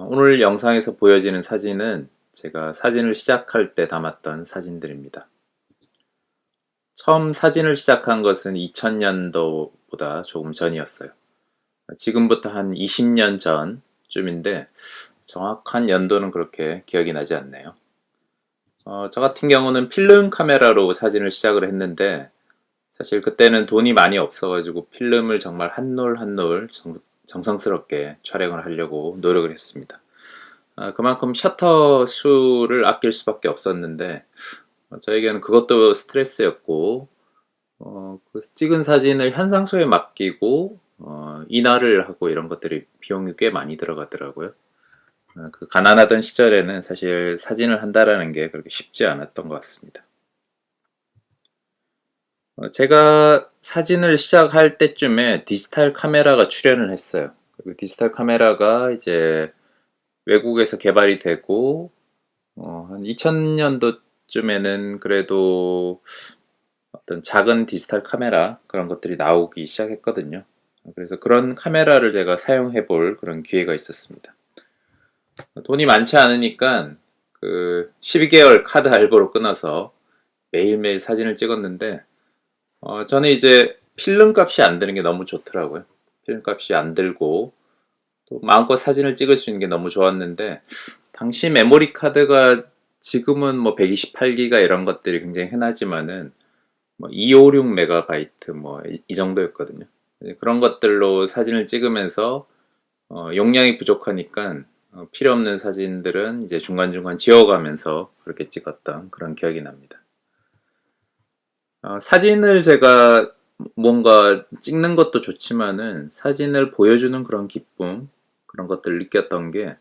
어, 오늘 영상에서 보여지는 사진은 제가 사진을 시작할 때 담았던 사진들입니다. 처음 사진을 시작한 것은 2000년도보다 조금 전이었어요. 지금부터 한 20년 전쯤인데 정확한 연도는 그렇게 기억이 나지 않네요. 어, 저 같은 경우는 필름 카메라로 사진을 시작을 했는데 사실 그때는 돈이 많이 없어가지고 필름을 정말 한놀한놀 정성스럽게 촬영을 하려고 노력을 했습니다. 아, 그만큼 셔터 수를 아낄 수밖에 없었는데 어, 저에게는 그것도 스트레스였고 어, 그 찍은 사진을 현상소에 맡기고 어, 인화를 하고 이런 것들이 비용이 꽤 많이 들어가더라고요. 어, 그 가난하던 시절에는 사실 사진을 한다라는 게 그렇게 쉽지 않았던 것 같습니다. 어, 제가 사진을 시작할 때쯤에 디지털 카메라가 출현을 했어요. 그 디지털 카메라가 이제 외국에서 개발이 되고 어, 한 2000년도쯤에는 그래도 어떤 작은 디지털 카메라 그런 것들이 나오기 시작했거든요. 그래서 그런 카메라를 제가 사용해 볼 그런 기회가 있었습니다. 돈이 많지 않으니까 그 12개월 카드 할부로 끊어서 매일매일 사진을 찍었는데 어, 저는 이제 필름 값이 안 드는 게 너무 좋더라고요. 필름 값이 안 들고 또 마음껏 사진을 찍을 수 있는 게 너무 좋았는데 당시 메모리 카드가 지금은 뭐 128기가 이런 것들이 굉장히 흔하지만은 뭐 256 메가바이트 뭐 이 정도였거든요. 그런 것들로 사진을 찍으면서 어, 용량이 부족하니까 어, 필요 없는 사진들은 이제 중간중간 지워가면서 그렇게 찍었던 그런 기억이 납니다. 어, 사진을 제가 뭔가 찍는 것도 좋지만은 사진을 보여주는 그런 기쁨 그런 것들을 느꼈던 게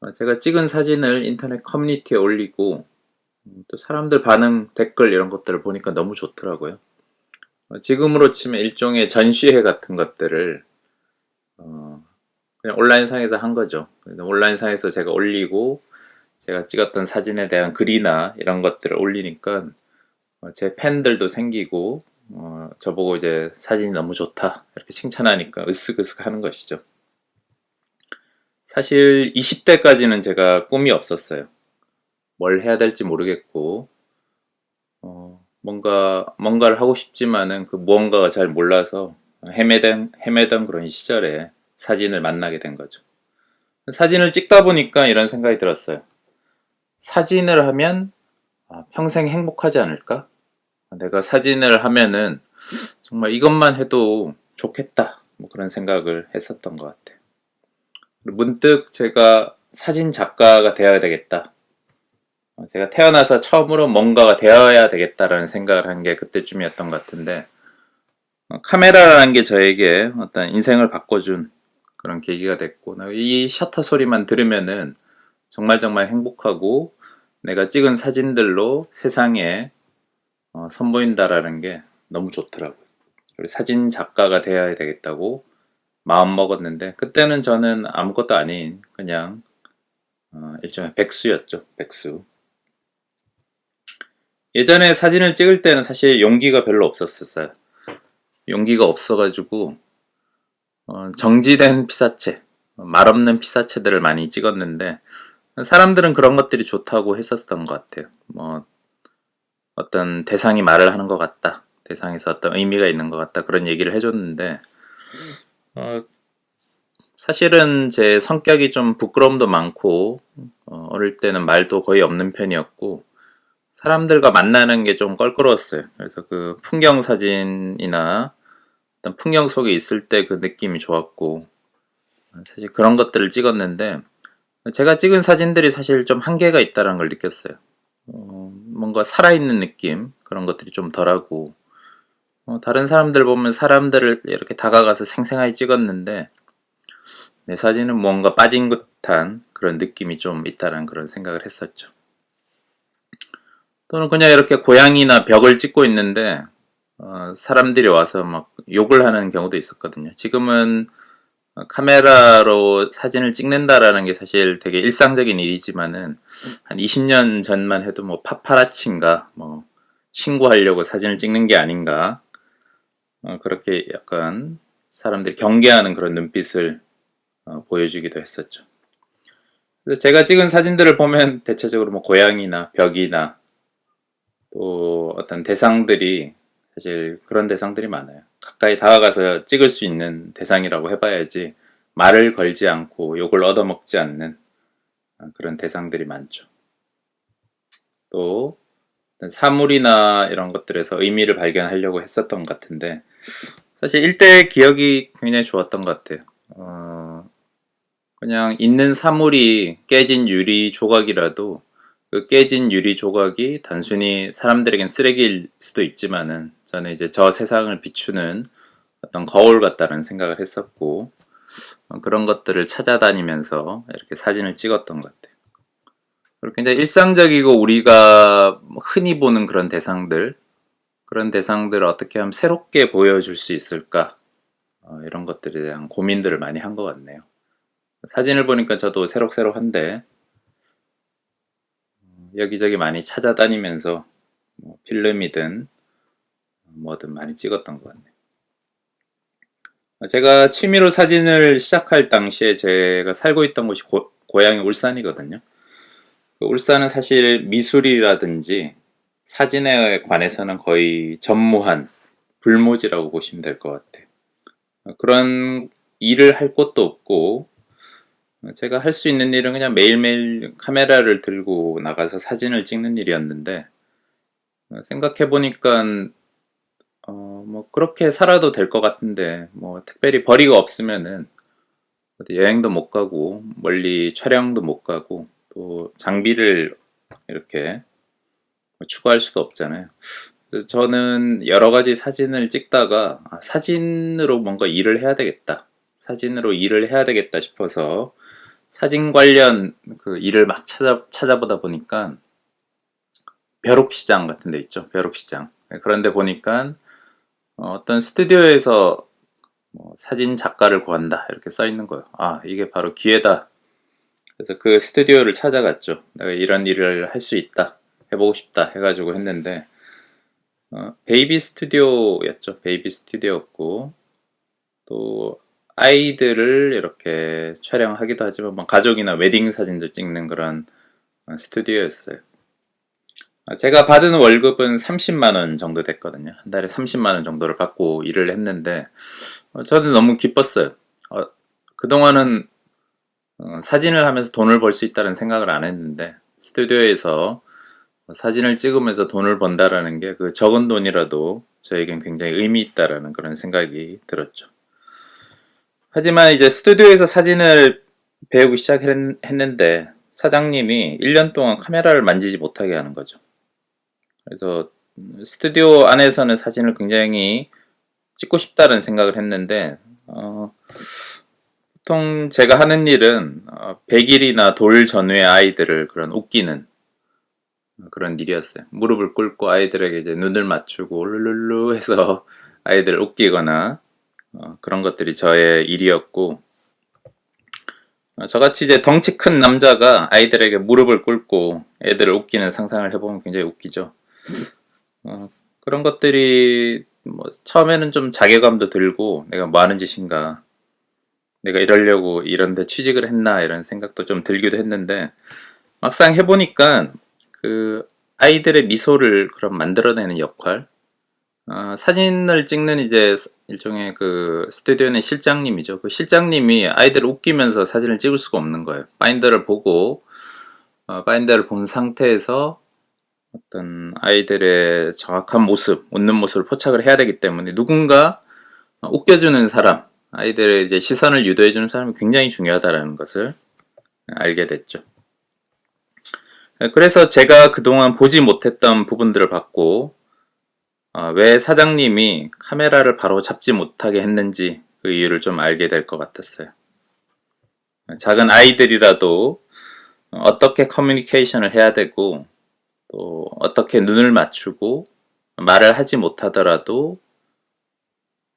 어, 제가 찍은 사진을 인터넷 커뮤니티에 올리고 음, 또 사람들 반응 댓글 이런 것들을 보니까 너무 좋더라고요. 어, 지금으로 치면 일종의 전시회 같은 것들을 어, 그냥 온라인상에서 한 거죠. 온라인상에서 제가 올리고 제가 찍었던 사진에 대한 글이나 이런 것들을 올리니까 어, 제 팬들도 생기고 어, 저보고 이제 사진이 너무 좋다 이렇게 칭찬하니까 으쓱으쓱 하는 것이죠. 사실 20대까지는 제가 꿈이 없었어요. 뭘 해야 될지 모르겠고 어, 뭔가 뭔가를 하고 싶지만은 그 무언가가 잘 몰라서 헤매던 헤매던 그런 시절에 사진을 만나게 된 거죠. 사진을 찍다 보니까 이런 생각이 들었어요. 사진을 하면 아, 평생 행복하지 않을까? 내가 사진을 하면은 정말 이것만 해도 좋겠다. 뭐 그런 생각을 했었던 것 같아요. 문득 제가 사진 작가가 되어야 되겠다. 어, 제가 태어나서 처음으로 뭔가가 되어야 되겠다라는 생각을 한 게 그때쯤이었던 것 같은데, 어, 카메라라는 게 저에게 어떤 인생을 바꿔준 그런 계기가 됐고, 이 셔터 소리만 들으면은 정말 정말 행복하고, 내가 찍은 사진들로 세상에 어, 선보인다라는 게 너무 좋더라고요. 사진 작가가 되어야 되겠다고 마음 먹었는데 그때는 저는 아무것도 아닌 그냥 어, 일종의 백수였죠. 백수. 예전에 사진을 찍을 때는 사실 용기가 별로 없었어요. 용기가 없어가지고 어, 정지된 피사체, 말없는 피사체들을 많이 찍었는데 사람들은 그런 것들이 좋다고 했었던 것 같아요. 뭐 어떤 대상이 말을 하는 것 같다. 대상에서 어떤 의미가 있는 것 같다. 그런 얘기를 해줬는데 어, 사실은 제 성격이 좀 부끄러움도 많고 어, 어릴 때는 말도 거의 없는 편이었고 사람들과 만나는 게 좀 껄끄러웠어요. 그래서 그 풍경 사진이나 어떤 풍경 속에 있을 때 그 느낌이 좋았고 사실 그런 것들을 찍었는데 제가 찍은 사진들이 사실 좀 한계가 있다는 걸 느꼈어요. 어, 뭔가 살아있는 느낌 그런 것들이 좀 덜하고 어, 다른 사람들 보면 사람들을 이렇게 다가가서 생생하게 찍었는데 내 사진은 뭔가 빠진 듯한 그런 느낌이 좀 있다는 그런 생각을 했었죠. 또는 그냥 이렇게 고양이나 벽을 찍고 있는데 어, 사람들이 와서 막 욕을 하는 경우도 있었거든요. 지금은 카메라로 사진을 찍는다라는 게 사실 되게 일상적인 일이지만은 한 20년 전만 해도 뭐 파파라치인가 뭐 신고하려고 사진을 찍는 게 아닌가 어, 그렇게 약간 사람들이 경계하는 그런 눈빛을 어, 보여주기도 했었죠. 그래서 제가 찍은 사진들을 보면 대체적으로 뭐 고양이나 벽이나 또 어떤 대상들이 사실 그런 대상들이 많아요. 가까이 다가가서 찍을 수 있는 대상이라고 해봐야지 말을 걸지 않고 욕을 얻어먹지 않는 그런 대상들이 많죠. 또 사물이나 이런 것들에서 의미를 발견하려고 했었던 것 같은데 사실 일대 기억이 굉장히 좋았던 것 같아요. 어, 그냥 있는 사물이 깨진 유리 조각이라도 그 깨진 유리 조각이 단순히 사람들에겐 쓰레기일 수도 있지만은 저는 이제 저 세상을 비추는 어떤 거울 같다는 생각을 했었고 어, 그런 것들을 찾아다니면서 이렇게 사진을 찍었던 것 같아요. 그리고 굉장히 일상적이고 우리가 흔히 보는 그런 대상들 그런 대상들을 어떻게 하면 새롭게 보여줄 수 있을까 어, 이런 것들에 대한 고민들을 많이 한 것 같네요. 사진을 보니까 저도 새록새록한데 어, 여기저기 많이 찾아다니면서 뭐 필름이든 뭐든 많이 찍었던 것 같네요. 제가 취미로 사진을 시작할 당시에 제가 살고 있던 곳이 고, 고향이 울산이거든요. 그 울산은 사실 미술이라든지 사진에 관해서는 거의 전무한 불모지라고 보시면 될 것 같아요. 그런 일을 할 곳도 없고 제가 할 수 있는 일은 그냥 매일매일 카메라를 들고 나가서 사진을 찍는 일이었는데 생각해 보니까 어, 뭐 그렇게 살아도 될 것 같은데 뭐 특별히 벌이가 없으면은 여행도 못 가고 멀리 촬영도 못 가고 또 장비를 이렇게 추가할 수도 없잖아요. 저는 여러 가지 사진을 찍다가 아, 사진으로 뭔가 일을 해야 되겠다. 사진으로 일을 해야 되겠다 싶어서 사진 관련 그 일을 막 찾아, 찾아보다 보니까 벼룩시장 같은 데 있죠. 벼룩시장. 그런데 보니까 어, 어떤 스튜디오에서 뭐 사진 작가를 구한다. 이렇게 써 있는 거예요. 아, 이게 바로 기회다. 그래서 그 스튜디오를 찾아갔죠. 내가 이런 일을 할 수 있다. 해보고 싶다. 해가지고 했는데, 어, 베이비 스튜디오였죠. 베이비 스튜디오였고, 또, 아이들을 이렇게 촬영하기도 하지만, 뭐 가족이나 웨딩 사진도 찍는 그런 어, 스튜디오였어요. 아, 제가 받은 월급은 30만 원 정도 됐거든요. 한 달에 30만 원 정도를 받고 일을 했는데, 어, 저는 너무 기뻤어요. 어, 그동안은 어, 사진을 하면서 돈을 벌 수 있다는 생각을 안 했는데 스튜디오에서 사진을 찍으면서 돈을 번다라는 게 그 적은 돈이라도 저에겐 굉장히 의미 있다라는 그런 생각이 들었죠. 하지만 이제 스튜디오에서 사진을 배우기 시작했는데 사장님이 1년 동안 카메라를 만지지 못하게 하는 거죠. 그래서 스튜디오 안에서는 사진을 굉장히 찍고 싶다는 생각을 했는데 어, 보통 제가 하는 일은 어, 100일이나 돌 전후의 아이들을 그런 웃기는 그런 일이었어요. 무릎을 꿇고 아이들에게 이제 눈을 맞추고 룰룰루 해서 아이들을 웃기거나 어, 그런 것들이 저의 일이었고 어, 저같이 이제 덩치 큰 남자가 아이들에게 무릎을 꿇고 애들을 웃기는 상상을 해보면 굉장히 웃기죠. 어, 그런 것들이 뭐 처음에는 좀 자괴감도 들고 내가 뭐 하는 짓인가 내가 이러려고 이런데 취직을 했나 이런 생각도 좀 들기도 했는데 막상 해보니까 그 아이들의 미소를 그럼 만들어내는 역할 어, 사진을 찍는 이제 일종의 그 스튜디오의 실장님이죠. 그 실장님이 아이들을 웃기면서 사진을 찍을 수가 없는 거예요. 파인더를 보고 어, 파인더를 본 상태에서 어떤 아이들의 정확한 모습, 웃는 모습을 포착을 해야 되기 때문에 누군가 웃겨주는 사람, 아이들의 이제 시선을 유도해주는 사람이 굉장히 중요하다는 것을 알게 됐죠. 그래서 제가 그동안 보지 못했던 부분들을 봤고, 어, 왜 사장님이 카메라를 바로 잡지 못하게 했는지 그 이유를 좀 알게 될 것 같았어요. 작은 아이들이라도 어떻게 커뮤니케이션을 해야 되고, 또 어떻게 눈을 맞추고 말을 하지 못하더라도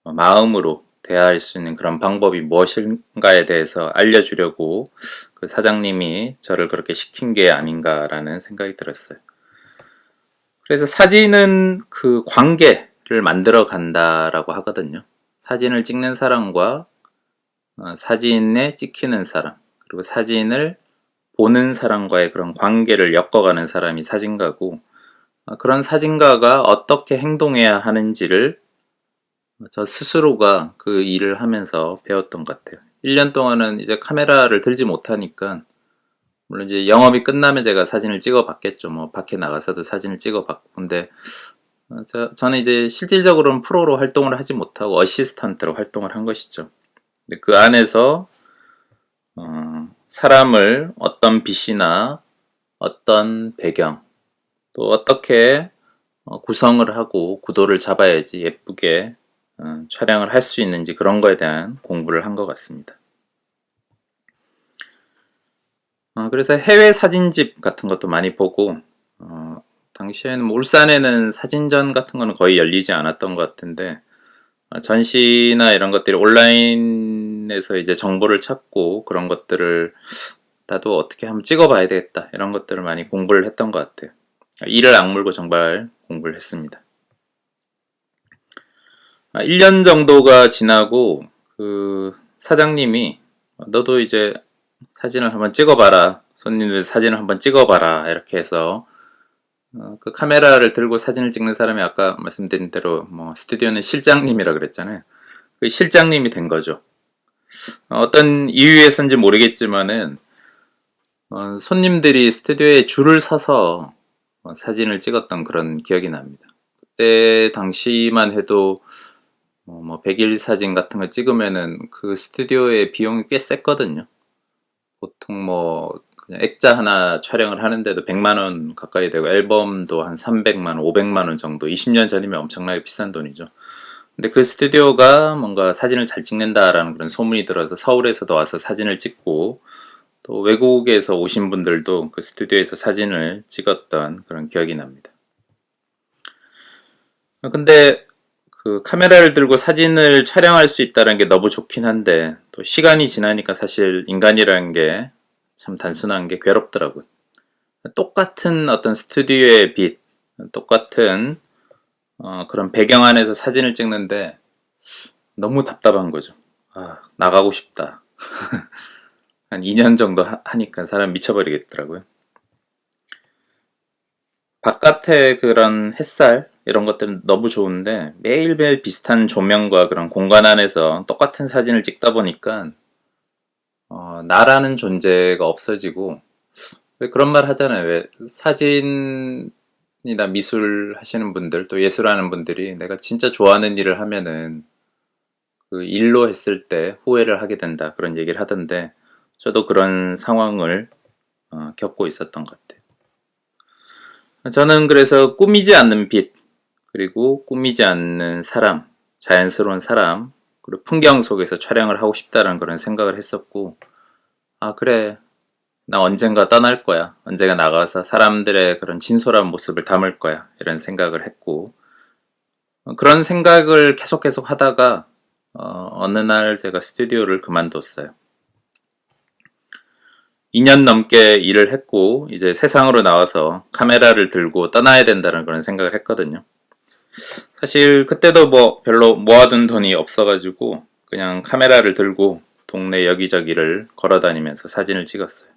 마음으로 대화할 수 있는 그런 방법이 무엇인가에 대해서 알려주려고 그 사장님이 저를 그렇게 시킨 게 아닌가라는 생각이 들었어요. 그래서 사진은 그 관계를 만들어 간다라고 하거든요. 사진을 찍는 사람과 어, 사진에 찍히는 사람, 그리고 사진을 보는 사람과의 그런 관계를 엮어가는 사람이 사진가고 아, 그런 사진가가 어떻게 행동해야 하는지를 저 스스로가 그 일을 하면서 배웠던 것 같아요. 1년 동안은 이제 카메라를 들지 못하니까 물론 이제 영업이 끝나면 제가 사진을 찍어 봤겠죠. 뭐 밖에 나가서도 사진을 찍어 봤고 근데 어, 저, 저는 이제 실질적으로는 프로로 활동을 하지 못하고 어시스턴트로 활동을 한 것이죠. 근데 그 안에서 어, 사람을 어떤 빛이나 어떤 배경 또 어떻게 어, 구성을 하고 구도를 잡아야지 예쁘게 어, 촬영을 할 수 있는지 그런 거에 대한 공부를 한 것 같습니다. 어, 그래서 해외 사진집 같은 것도 많이 보고 어, 당시에는 뭐 울산에는 사진전 같은 거는 거의 열리지 않았던 것 같은데 어, 전시나 이런 것들이 온라인에서 이제 정보를 찾고 그런 것들을 나도 어떻게 한번 찍어봐야 되겠다 이런 것들을 많이 공부를 했던 것 같아요. 이를 악물고 정말 공부를 했습니다. 1년 정도가 지나고 그 사장님이 너도 이제 사진을 한번 찍어봐라. 손님들 사진을 한번 찍어봐라. 이렇게 해서 어, 그 카메라를 들고 사진을 찍는 사람이 아까 말씀드린 대로 뭐 스튜디오는 실장님이라 그랬잖아요. 그 실장님이 된 거죠. 어, 어떤 이유에서인지 모르겠지만은 어, 손님들이 스튜디오에 줄을 서서 어, 사진을 찍었던 그런 기억이 납니다. 그때 당시만 해도 어, 뭐 100일 사진 같은 거 찍으면은 그 스튜디오의 비용이 꽤 셌거든요. 보통 뭐 그냥 액자 하나 촬영을 하는데도 100만 원 가까이 되고 앨범도 한 300만 원, 500만 원 정도 20년 전이면 엄청나게 비싼 돈이죠. 근데 그 스튜디오가 뭔가 사진을 잘 찍는다라는 그런 소문이 들어서 서울에서도 와서 사진을 찍고 또 외국에서 오신 분들도 그 스튜디오에서 사진을 찍었던 그런 기억이 납니다. 근데 그 카메라를 들고 사진을 촬영할 수 있다는 게 너무 좋긴 한데 또 시간이 지나니까 사실 인간이라는 게 참 단순한 게 괴롭더라고요. 똑같은 어떤 스튜디오의 빛, 똑같은 어, 그런 배경 안에서 사진을 찍는데 너무 답답한 거죠. 아, 나가고 싶다. 한 2년 정도 하, 니까 사람 미쳐버리겠더라고요. 바깥에 그런 햇살 이런 것들은 너무 좋은데 매일매일 비슷한 조명과 그런 공간 안에서 똑같은 사진을 찍다 보니까 어, 나라는 존재가 없어지고 왜 그런 말 하잖아요. 왜 사진이나 미술 하시는 분들 또 예술하는 분들이 내가 진짜 좋아하는 일을 하면은 그 일로 했을 때 후회를 하게 된다 그런 얘기를 하던데 저도 그런 상황을 어, 겪고 있었던 것 같아요. 저는 그래서 꾸미지 않는 빛 그리고 꾸미지 않는 사람 자연스러운 사람 그리고 풍경 속에서 촬영을 하고 싶다라는 그런 생각을 했었고 아 그래. 나 언젠가 떠날 거야. 언젠가 나가서 사람들의 그런 진솔한 모습을 담을 거야. 이런 생각을 했고 어, 그런 생각을 계속 계속 하다가 어, 어느 날 제가 스튜디오를 그만뒀어요. 2년 넘게 일을 했고 이제 세상으로 나와서 카메라를 들고 떠나야 된다는 그런 생각을 했거든요 사실 그때도 뭐 별로 모아둔 돈이 없어가지고 그냥 카메라를 들고 동네 여기저기를 걸어 다니면서 사진을 찍었어요.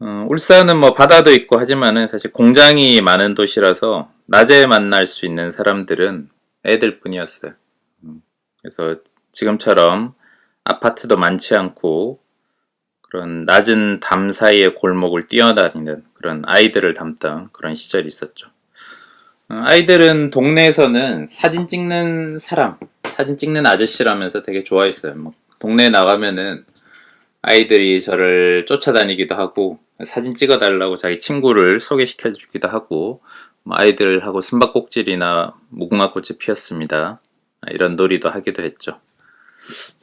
어, 울산은 뭐 바다도 있고 하지만은 사실 공장이 많은 도시라서 낮에 만날 수 있는 사람들은 애들 뿐이었어요. 음, 그래서 지금처럼 아파트도 많지 않고 그런 낮은 담 사이의 골목을 뛰어다니는 그런 아이들을 담던 그런 시절이 있었죠. 어, 아이들은 동네에서는 사진 찍는 사람, 사진 찍는 아저씨라면서 되게 좋아했어요. 뭐 동네에 나가면은 아이들이 저를 쫓아다니기도 하고 사진 찍어달라고 자기 친구를 소개시켜 주기도 하고 뭐 아이들하고 숨바꼭질이나 무궁화꽃이 피었습니다. 이런 놀이도 하기도 했죠.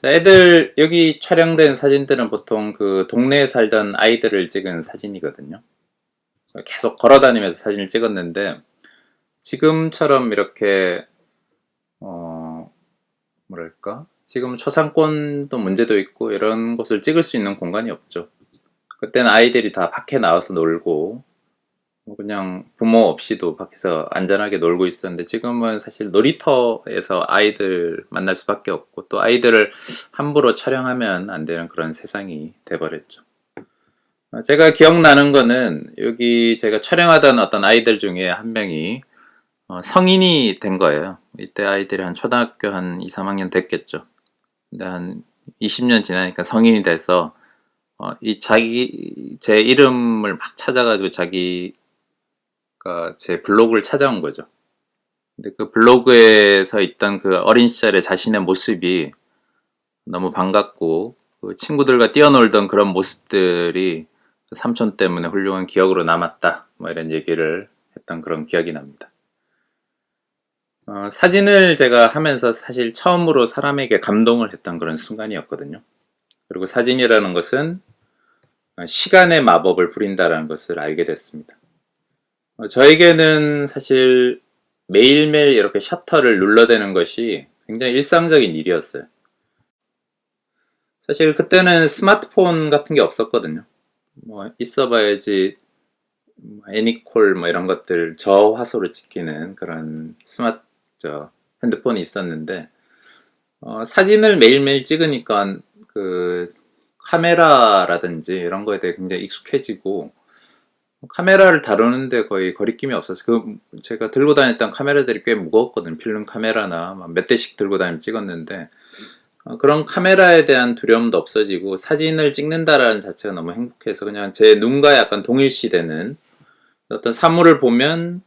애들 여기 촬영된 사진들은 보통 그 동네에 살던 아이들을 찍은 사진이거든요. 계속 걸어다니면서 사진을 찍었는데 지금처럼 이렇게 어 뭐랄까 지금 초상권도 문제도 있고 이런 것을 찍을 수 있는 공간이 없죠. 그때는 아이들이 다 밖에 나와서 놀고 뭐 그냥 부모 없이도 밖에서 안전하게 놀고 있었는데 지금은 사실 놀이터에서 아이들 만날 수밖에 없고 또 아이들을 함부로 촬영하면 안 되는 그런 세상이 돼버렸죠. 어, 제가 기억나는 거는 여기 제가 촬영하던 어떤 아이들 중에 한 명이 어, 성인이 된 거예요. 이때 아이들이 한 초등학교 한 2, 3학년 됐겠죠. 근데 한 20년 지나니까 성인이 돼서 어, 이 자기 제 이름을 막 찾아가지고 자기가 제 블로그를 찾아온 거죠. 근데 그 블로그에서 있던 그 어린 시절의 자신의 모습이 너무 반갑고 그 친구들과 뛰어놀던 그런 모습들이 삼촌 때문에 훌륭한 기억으로 남았다. 뭐 이런 얘기를 했던 그런 기억이 납니다. 어, 사진을 제가 하면서 사실 처음으로 사람에게 감동을 했던 그런 순간이었거든요. 그리고 사진이라는 것은 시간의 마법을 부린다라는 것을 알게 됐습니다. 어, 저에게는 사실 매일매일 이렇게 셔터를 눌러대는 것이 굉장히 일상적인 일이었어요. 사실 그때는 스마트폰 같은 게 없었거든요. 뭐 있어봐야지 뭐 애니콜 뭐 이런 것들 저화소를 찍히는 그런 스마트 저 핸드폰이 있었는데 어, 사진을 매일매일 찍으니까 그 카메라라든지 이런 거에 대해 굉장히 익숙해지고 카메라를 다루는데 거의 거리낌이 없어서 그 제가 들고 다녔던 카메라들이 꽤 무거웠거든요. 필름 카메라나 몇 대씩 들고 다니면 찍었는데 어, 그런 카메라에 대한 두려움도 없어지고 사진을 찍는다라는 자체가 너무 행복해서 그냥 제 눈과 약간 동일시되는 어떤 사물을 보면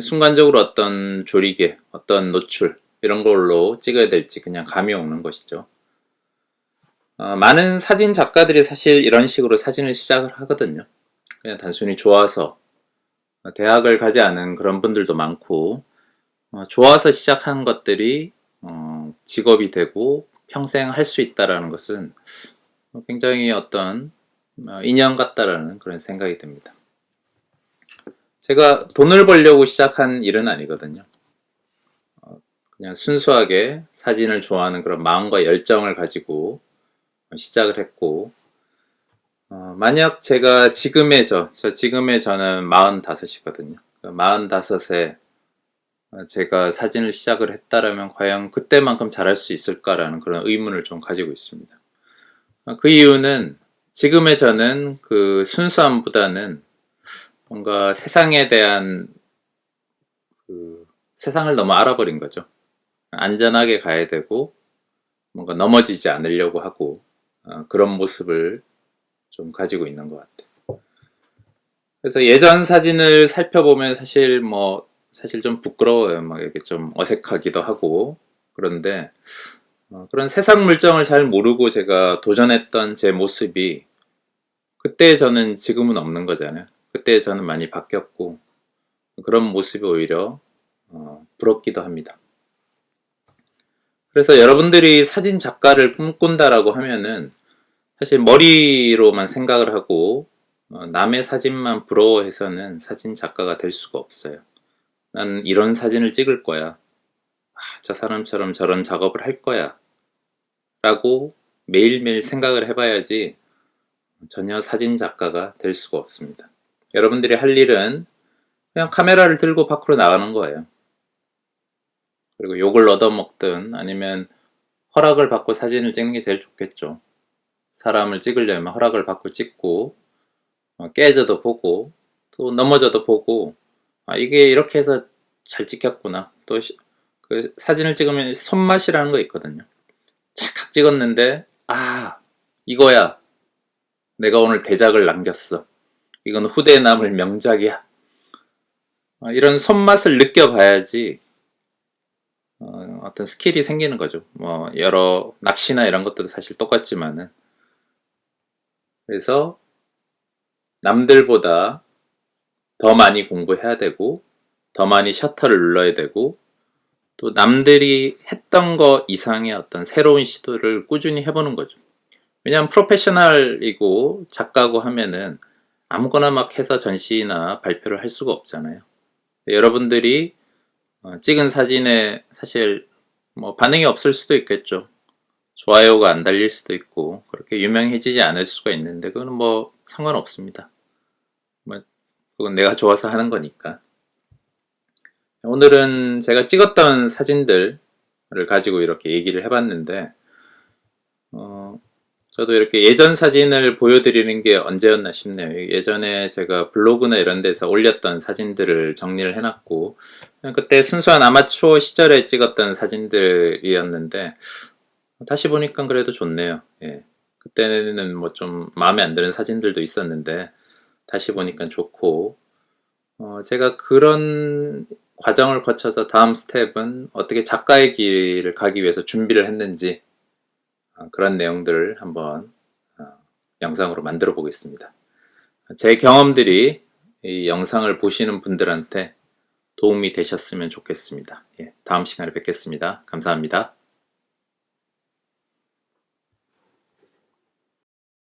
순간적으로 어떤 조리개, 어떤 노출 이런 걸로 찍어야 될지 그냥 감이 오는 것이죠. 어, 많은 사진 작가들이 사실 이런 식으로 사진을 시작을 하거든요. 그냥 단순히 좋아서 대학을 가지 않은 그런 분들도 많고 어, 좋아서 시작한 것들이 어, 직업이 되고 평생 할 수 있다라는 것은 굉장히 어떤 어, 인연 같다라는 그런 생각이 듭니다. 제가 돈을 벌려고 시작한 일은 아니거든요. 어, 그냥 순수하게 사진을 좋아하는 그런 마음과 열정을 가지고 시작을 했고, 어, 만약 제가 지금의 저, 저 지금의 저는 45이거든요. 45에 제가 사진을 시작을 했다라면 과연 그때만큼 잘할 수 있을까라는 그런 의문을 좀 가지고 있습니다. 어, 그 이유는 지금의 저는 그 순수함보다는 뭔가 세상에 대한 그 세상을 너무 알아버린 거죠. 안전하게 가야 되고 뭔가 넘어지지 않으려고 하고 어, 그런 모습을 좀 가지고 있는 것 같아요. 그래서 예전 사진을 살펴보면 사실 뭐 사실 좀 부끄러워요. 막 이렇게 좀 어색하기도 하고 그런데 어, 그런 세상 물정을 잘 모르고 제가 도전했던 제 모습이 그때 저는 지금은 없는 거잖아요. 그때 저는 많이 바뀌었고 그런 모습이 오히려 어, 부럽기도 합니다. 그래서 여러분들이 사진 작가를 꿈꾼다라고 하면은 사실 머리로만 생각을 하고 어, 남의 사진만 부러워해서는 사진 작가가 될 수가 없어요. 난 이런 사진을 찍을 거야. 아, 저 사람처럼 저런 작업을 할 거야. 라고 매일매일 생각을 해봐야지 전혀 사진 작가가 될 수가 없습니다. 여러분들이 할 일은 그냥 카메라를 들고 밖으로 나가는 거예요. 그리고 욕을 얻어먹든 아니면 허락을 받고 사진을 찍는 게 제일 좋겠죠. 사람을 찍으려면 허락을 받고 찍고 어, 깨져도 보고 또 넘어져도 보고 아, 이게 이렇게 해서 잘 찍혔구나. 또 그 사진을 찍으면 손맛이라는 거 있거든요. 착각 찍었는데 아 이거야. 내가 오늘 대작을 남겼어. 이건 후대에 남을 명작이야. 어, 이런 손맛을 느껴봐야지 어, 어떤 스킬이 생기는 거죠. 뭐 여러 낚시나 이런 것도 사실 똑같지만은 그래서 남들보다 더 많이 공부해야 되고 더 많이 셔터를 눌러야 되고 또 남들이 했던 거 이상의 어떤 새로운 시도를 꾸준히 해보는 거죠. 왜냐하면 프로페셔널이고 작가고 하면은 아무거나 막 해서 전시나 발표를 할 수가 없잖아요. 여러분들이 어, 찍은 사진에 사실 뭐 반응이 없을 수도 있겠죠. 좋아요가 안 달릴 수도 있고 그렇게 유명해지지 않을 수가 있는데 그거는 뭐 상관없습니다. 뭐 그건 내가 좋아서 하는 거니까. 오늘은 제가 찍었던 사진들을 가지고 이렇게 얘기를 해봤는데, 어, 저도 이렇게 예전 사진을 보여드리는 게 언제였나 싶네요. 예전에 제가 블로그나 이런 데서 올렸던 사진들을 정리를 해놨고, 그때 순수한 아마추어 시절에 찍었던 사진들이었는데, 다시 보니까 그래도 좋네요. 예. 그때는 뭐 좀 마음에 안 드는 사진들도 있었는데, 다시 보니까 좋고, 어, 제가 그런 과정을 거쳐서 다음 스텝은 어떻게 작가의 길을 가기 위해서 준비를 했는지, 어, 그런 내용들을 한번 어, 영상으로 만들어 보겠습니다. 제 경험들이 이 영상을 보시는 분들한테 도움이 되셨으면 좋겠습니다. 예, 다음 시간에 뵙겠습니다. 감사합니다.